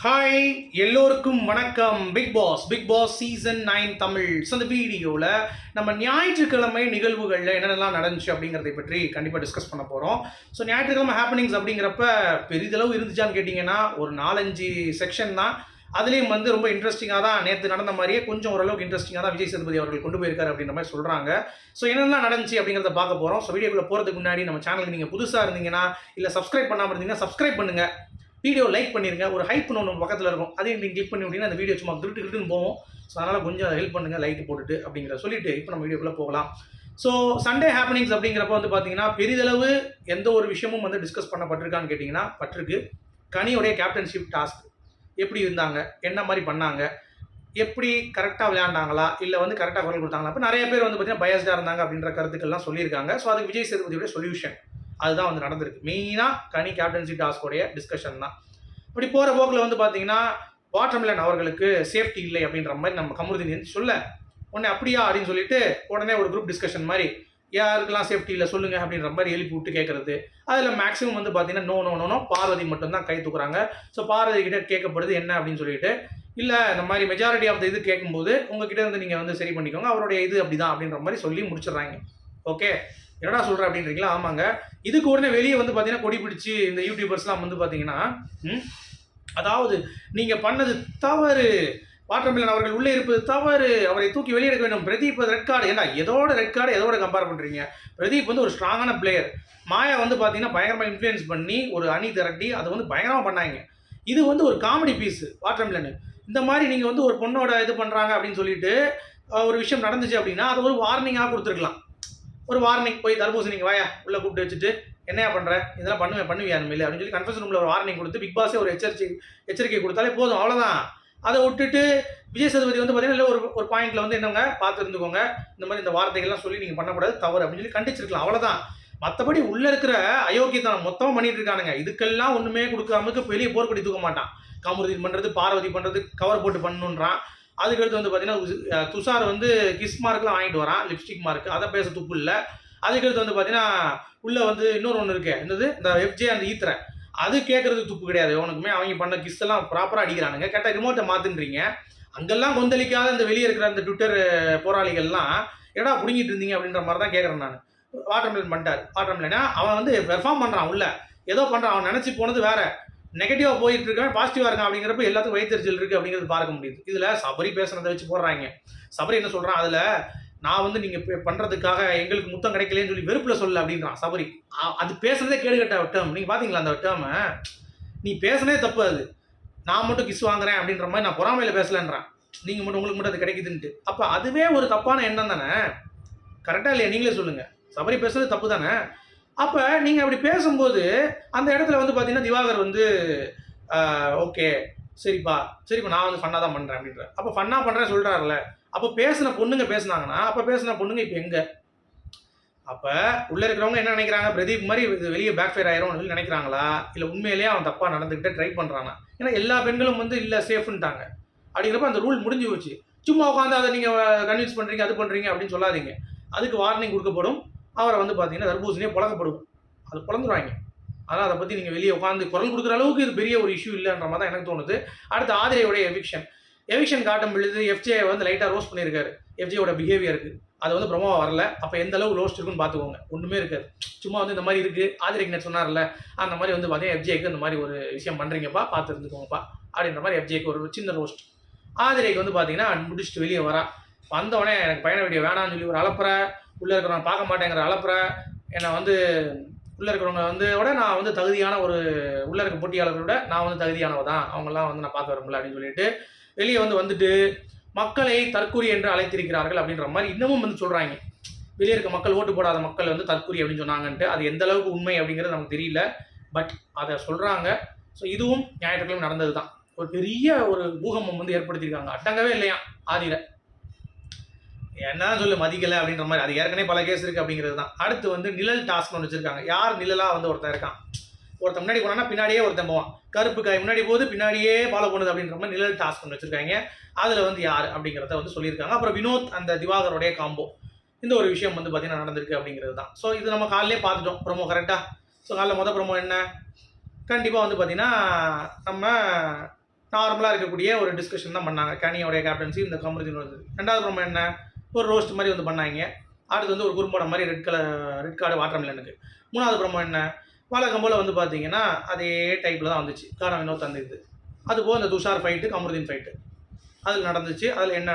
Hi எல்லோருக்கும் வணக்கம். Big Boss Big Boss season nine Tamil so அந்த வீடியோவில் நம்ம ஞாயிற்றுக்கிழமை நிகழ்வுகளில் என்னென்னலாம் நடந்துச்சு அப்படிங்கிறதை பற்றி கண்டிப்பாக டிஸ்கஸ் பண்ண போகிறோம் ஸோ ஞாயிற்றுக்கிழமை ஹேப்பனிங்ஸ் அப்படிங்கிறப்ப பெரிதளவு இருந்துச்சான்னு கேட்டிங்கன்னா ஒரு நாலஞ்சு செக்ஷன் தான். அதுலேயும் வந்து ரொம்ப இன்ட்ரெஸ்டிங்காக தான் நேற்று நடந்த மாதிரியே கொஞ்சம் ஓரளவுக்கு இன்ட்ரெஸ்டிங்காக தான் விஜய் சேதுபதி அவர்கள் கொண்டு போயிருக்காரு அப்படின்ற மாதிரி சொல்கிறாங்க ஸோ என்னெல்லாம் நடந்துச்சு அப்படிங்கிறத பார்க்க போகிறோம் ஸோ வீடியோக்குள்ளே போகிறதுக்கு முன்னாடி நம்ம சேனலுக்கு நீங்கள் புதுசாக இருந்தீங்கன்னா இல்லை சப்ஸ்கிரைப் பண்ணாமல் இருந்தீங்கன்னா சப்ஸ்கிரைப் பண்ணுங்கள் வீடியோ லைக் பண்ணிருங்க. ஒரு ஹைப் ஒன்று பக்கத்தில் இருக்கும். அதையும் நீங்கள் கிளிக் பண்ணி விட்டீங்கன்னா அந்த வீடியோ சும்மா திருட்டு திருட்டுன்னு போவோம் ஸோ அதனால் கொஞ்சம் ஹெல்ப் பண்ணுங்கள் லைக் போட்டுட்டு அப்படிங்கிற சொல்லிட்டு இப்போ நம்ம வீடியோக்குள்ளே போகலாம். ஸோ சண்டே ஹேப்பனிங்ஸ் அப்படிங்கிறப்ப வந்து பார்த்தீங்கன்னா பெரிதளவு எந்த ஒரு விஷயமும் வந்து டிஸ்கஸ் பண்ணப்பட்டிருக்கான்னு கேட்டிங்கன்னா பட்டிருக்கு. கனியோடைய கேப்டன்ஷிப் டாஸ்க் எப்படி இருந்தாங்க? என்ன மாதிரி பண்ணாங்க? எப்படி கரெக்டாக விளையாண்டாங்களா? இல்லை வந்து கரெக்டாக குரல் கொடுத்தாங்களா? அப்போ நிறைய பேர் வந்து பார்த்தீங்கன்னா பயஸ்டாக இருந்தாங்க அப்படின்ற கருத்துக்கள்லாம் சொல்லியிருக்காங்க. ஸோ அதுக்கு விஜய் சேதுபதியோட சொல்யூஷன் அதுதான் வந்து நடந்திருக்கு. மெயினாக கனி கேப்டன்சி டாஸ்கோடைய டிஸ்கஷன் தான். இப்படி போகிற போக்கில் வந்து பார்த்தீங்கன்னா வாட்டர்மிலன் அவர்களுக்கு சேஃப்டி இல்லை அப்படின்ற மாதிரி நம்ம கமருதீன் சொல்ல. உடனே அப்படியா அப்படின்னு சொல்லிட்டு உடனே ஒரு குரூப் டிஸ்கஷன் மாதிரி யாருக்கெல்லாம் சேஃப்டி இல்லை சொல்லுங்க அப்படின்ற மாதிரி எழுப்பி விட்டு கேட்கறது அதில் மேக்ஸிமம் வந்து பார்த்தீங்கன்னா நோ நோ நோ பார்வதி மட்டும்தான் கை தூக்குறாங்க. ஸோ பார்வதி கிட்ட கேட்கப்படுது என்ன அப்படின்னு சொல்லிட்டு இல்லை இந்த மாதிரி மெஜாரிட்டி ஆஃப் த இது கேட்கும்போது உங்ககிட்ட இருந்து நீங்கள் வந்து சரி பண்ணிக்கோங்க. அவருடைய இது அப்படிதான் அப்படின்ற மாதிரி சொல்லி முடிச்சிடுறாங்க. ஓகே என்னடா சொல்கிறேன் அப்படின்றீங்களா? ஆமாங்க. இதுக்கு உடனே வெளியே வந்து பார்த்தீங்கன்னா கொடி பிடிச்சி இந்த யூடியூபர்ஸ்லாம் வந்து பார்த்தீங்கன்னா அதாவது நீங்கள் பண்ணது தவறு. வாட்டர்மிலன் அவர்கள் உள்ளே இருப்பது தவறு. அவரை தூக்கி வெளியெடுக்க வேண்டும். பிரதீப் ரெட் கார்டு ஏன்னா எதோட ரெட் கார்டு எதோட கம்பேர் பண்ணுறீங்க பிரதீப் வந்து ஒரு ஸ்ட்ராங்கான பிளேயர் மாயா வந்து பார்த்தீங்கன்னா பயங்கரமாக இன்ஃப்ளூயன்ஸ் பண்ணி ஒரு அணி திரட்டி அதை வந்து பயங்கரமாக பண்ணாங்க. இது வந்து ஒரு காமெடி பீஸ் வாட்டர்மிலன் இந்த மாதிரி நீங்கள் வந்து ஒரு பொண்ணோட இது பண்ணுறாங்க அப்படின்னு சொல்லிட்டு ஒரு விஷயம் நடந்துச்சு அப்படின்னா அது ஒரு வார்னிங்காக கொடுத்துருக்கலாம். ஒரு வார்னிங் போய் தர்பூசணிக்கு வாயா உள்ளே கூப்பிட்டு வச்சுட்டு என்னையா பண்ணுற இதெல்லாம் பண்ணுவேன் பண்ணுவியா இல்லை அப்படின்னு சொல்லி கன்ஃபர்ஸ் ரூமில் ஒரு வார்னிங் கொடுத்து பிக் பாஸே ஒரு எச்சரிக்கை எச்சரிக்கை கொடுத்தாலே போதும் அவ்வளோதான் அதை விட்டுட்டு விஜய் சதுபதி வந்து பார்த்தீங்கன்னா இல்லை ஒரு ஒரு பாயிண்ட்ல வந்து என்னங்க பார்த்து இருந்துக்கோங்க இந்த மாதிரி இந்த வார்த்தைகள்லாம் சொல்லி நீங்கள் பண்ணக்கூடாது தவறு அப்படின்னு சொல்லி கண்டிச்சிருக்கலாம் அவ்வளோதான் மற்றபடி உள்ளே இருக்கிற அயோக்கியத்தனம் மொத்தமாக பண்ணிட்டு இருக்கானுங்க. இதுக்கெல்லாம் ஒன்றுமே கொடுக்காமக்கு வெளியே போர்க்கொடி தூக்க மாட்டான். கமருதீன் பண்ணுறது பார்வதி பண்ணுறது கவர் போட்டு பண்ணணுன்றான் அதுக்கடுத்து வந்து பார்த்தீங்கன்னா துஷார் வந்து கிஸ் மார்க்லாம் வாங்கிட்டு வரான் லிப்ஸ்டிக் மார்க் அதை பேச துப்பு இல்லை. அதுக்கடுத்து வந்து பார்த்தீங்கன்னா உள்ளே வந்து இன்னொரு ஒன்று இருக்கு. என்னது? இந்த எஃப்ஜே அந்த ஈத்திர அது கேட்கறதுக்கு துப்பு கிடையாது உனக்குமே அவங்க பண்ண கிஸ் எல்லாம் ப்ராப்பராக அடிக்கிறானுங்க. கேட்டால் ரிமோட்டை மாற்றுன்றீங்க அங்கெல்லாம் கொந்தளிக்காத இந்த வெளியே இருக்கிற அந்த ட்விட்டர் போராளிகள்லாம் ஏடா பிடுங்கிட்டு இருந்தீங்க? அப்படின்ற மாதிரி தான் கேட்குறேன் நான். வாட்டர்மிலன் பண்ணிட்டார். வாட்டர்மிலனா அவன் வந்து பெர்ஃபார்ம் பண்ணுறான் உள்ள. ஏதோ பண்ணுறான் அவன் நினச்சி போனது வேற. நெகட்டிவாக போயிட்டு இருக்கவன் பாசிட்டிவாக இருக்கான் அப்படிங்கிறப்ப எல்லாத்துக்கும் வயிற்றுச்சல் இருக்குது அப்படிங்கிறது பார்க்க முடியுது. இதில் சபரி பேசுனதை வச்சு போடுறாங்க. சபரி என்ன சொல்கிறான் அதில் நான் வந்து நீங்கள் பண்ணுறதுக்காக எங்களுக்கு முத்தம் கிடைக்கலன்னு சொல்லி வெறுப்பில் சொல்லல அப்படின்றான் சபரி. அது பேசுனதே கேடுகட்ட டேர்ம் நீங்கள் பார்த்தீங்களா அந்த டேர்மை நீ பேசுனதே தப்பு அது. நான் மட்டும் கிஸ் வாங்குறேன் அப்படின்ற மாதிரி நான் பொறாமையில் பேசலன்றான். நீங்கள் மட்டும் உங்களுக்கு மட்டும் அது கிடைக்குதுன்ட்டு. அப்போ அதுவே ஒரு தப்பான எண்ணம் தானே? கரெக்டாக இல்லையா? நீங்களே சொல்லுங்கள் சபரி பேசுறது தப்பு தானே? அப்போ நீங்கள் அப்படி பேசும்போது அந்த இடத்துல வந்து பார்த்தீங்கன்னா திவாகர் வந்து ஓகே சரிப்பா சரிப்பா நான் வந்து ஃபன்னாக தான் பண்ணுறேன் அப்படின்ற அப்போ ஃபன்னாக பண்ணுறேன் சொல்கிறாருல அப்போ பேசின பொண்ணுங்க பேசுனாங்கன்னா அப்போ பேசின பொண்ணுங்க இப்போ எங்கே? அப்போ உள்ளே இருக்கிறவங்க என்ன நினைக்கிறாங்க? பிரதீப் மாதிரி இது வெளியே பேக் ஃபயர் ஆயிரும் சொல்லி நினைக்கிறாங்களா? இல்லை உண்மையிலேயே அவன் தப்பாக நடந்துக்கிட்டே ட்ரை பண்ணுறானா ஏன்னா எல்லா பெண்களும் வந்து இல்லை சேஃப்ன்ட்டாங்க அப்படிங்கிறப்ப அந்த ரூல் முடிஞ்சு போச்சு. சும்மா உட்காந்து அதை நீங்கள் கன்வின்ஸ் பண்ணுறீங்க அது பண்ணுறீங்க அப்படின்னு சொல்லாதீங்க. அதுக்கு வார்னிங் கொடுக்கப்படும். அவரை வந்து பார்த்தீங்கன்னா தர்பூசணியே புழங்கப்படும். அது புலந்துருவாங்க ஆனால் அதை பற்றி நீங்கள் வெளியே உட்காந்து குரல் கொடுக்குற அளவுக்கு இது பெரிய ஒரு இஷ்யூ இல்லைன்ற மாதிரி தான் எனக்கு தோணுது. அடுத்து ஆதிரையோடைய எவிக்ஷன் எவிக்ஷன் காட்டும் பொழுது எஃப்ஜே வந்து லைட்டாக ரோஸ்ட் பண்ணியிருக்காரு. எஃப்ஜேயோட பிஹேவியருக்கு அது வந்து ப்ரொமோ வரல. அப்போ எந்த அளவு ரோஸ்ட் இருக்குன்னு பார்த்துக்கோங்க. ஒன்றுமே இருக்காது. சும்மா வந்து இந்த மாதிரி இருக்குது ஆதிரைக்கு நான் சொன்னார்ல. அந்த மாதிரி வந்து பார்த்தீங்கன்னா எஃப்ஜேக்கு இந்த மாதிரி ஒரு விஷயம் பண்ணுறீங்கப்பா பார்த்து இருந்துக்கோங்கப்பா அப்படின்ற மாதிரி எஃப்ஜேக்கு ஒரு சின்ன ரோஸ்ட் ஆதிரைக்கு வந்து பார்த்தீங்கன்னா முடிச்சுட்டு வெளியே வரா. வந்தவொடனே எனக்கு பயண வீடியோ வேணாம்னு சொல்லி ஒரு அலப்புற. உள்ளே இருக்கிறவங்க பார்க்க மாட்டேங்கிற அலப்புற என்னை வந்து உள்ளே இருக்கிறவங்க வந்து விட நான் வந்து தகுதியான ஒரு உள்ளே இருக்க போட்டியாளர்களை விட நான் வந்து தகுதியானவ தான். அவங்கெல்லாம் வந்து நான் பார்க்க வரமுடியல அப்படின்னு சொல்லிட்டு வெளியே வந்து வந்துட்டு மக்களை தற்கூரி என்று அழைத்திருக்கிறார்கள் அப்படின்ற மாதிரி இன்னமும் வந்து சொல்கிறாங்க வெளியே இருக்க மக்கள் ஓட்டு போடாத மக்கள் வந்து தற்கூரி அப்படின்னு சொன்னாங்கன்ட்டு அது எந்த அளவுக்கு உண்மை அப்படிங்கிறது நமக்கு தெரியல. பட் அதை சொல்கிறாங்க ஸோ இதுவும் ஞாயிற்றுக்கிழமை நடந்தது தான் ஒரு பெரிய ஒரு பூகம்பம் வந்து ஏற்படுத்தியிருக்காங்க. அட்டங்கவே இல்லையா ஆதியில் என்ன சொல்லு மதிக்கலை அப்படின்ற மாதிரி. அது ஏற்கனவே பல கேஸ் இருக்குது அப்படிங்கிறது தான். அடுத்து வந்து நிழல் டாஸ்க் ஒன்று வச்சுருக்காங்க. யார் நிழலாக வந்து ஒருத்தன் இருக்கான்? ஒருத்தன் முன்னாடி போனான்னா பின்னாடியே ஒருத்தன் போவான். கருப்பு காய் முன்னாடி போது பின்னாடியே ஃபாலோ பண்ணுது அப்படின்ற மாதிரி நிழல் டாஸ்க் ஒன்று வச்சுருக்காங்க. அதில் வந்து யார் அப்படிங்கிறத வந்து சொல்லியிருக்காங்க. அப்புறம் வினோத் அந்த திவாகருடைய காம்போ இந்த ஒரு விஷயம் வந்து பார்த்தீங்கன்னா நடந்திருக்கு அப்படிங்கிறது தான். ஸோ இது நம்ம காலையிலே பார்த்துட்டோம். ப்ரொமோ கரெக்டாக ஸோ காலைல மொதல் ப்ரொமோ என்ன? கண்டிப்பாக வந்து பார்த்தீங்கன்னா நம்ம நார்மலாக இருக்கக்கூடிய ஒரு டிஸ்கஷன் தான் பண்ணாங்க. கனியோடைய கேப்டன்சி இந்த கமருதீன் வந்து ரெண்டாவது ப்ரொமோ என்ன? ஒரு ரோஸ்ட் மாதிரி வந்து பண்ணாங்க. அடுத்து வந்து ஒரு குறும்படம் மாதிரி ரெட் கலர் ரெட் கார்டு வாட்டர்மிலனுக்கு மூணாவது ப்ரோமோ என்ன? வழக்கம் போல் வந்து பார்த்தீங்கன்னா அதே டைப்பில் தான் வந்துச்சு. காரணம் வினோத் அந்த இது அதுபோல் இந்த துஷார் ஃபைட்டு கமருதீன் ஃபைட்டு அதில் நடந்துச்சு. அதில் என்ன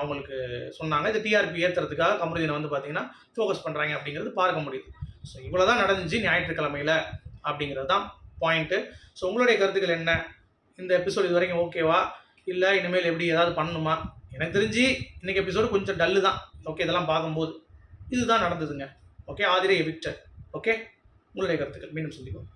அவங்களுக்கு சொன்னாங்க? இது டிஆர்பி ஏற்றுறதுக்காக கமருதீனை வந்து பார்த்தீங்கன்னா ஃபோக்கஸ் பண்ணுறாங்க அப்படிங்கிறது பார்க்க முடியுது. ஸோ இவ்வளோ தான் நடந்துச்சு. ஞாயிற்றுக்கிழமையில் அப்படிங்கிறது தான் பாயிண்ட்டு ஸோ உங்களுடைய கருத்துக்கள் என்ன? இந்த எபிசோட் இது வரைக்கும் ஓகேவா இல்லை இனிமேல் எப்படி ஏதாவது பண்ணணுமா? எனக்கு தெரிஞ்சு இன்னைக்கு எபிசோடு கொஞ்சம் டல்லு தான். ஓகே இதெல்லாம் பார்க்கும்போது. இதுதான் நடந்ததுங்க. ஓகே ஆதிரே எவிக்டர் ஓகே உங்களுடைய கருத்துக்கள். மீண்டும் சந்திப்போம்.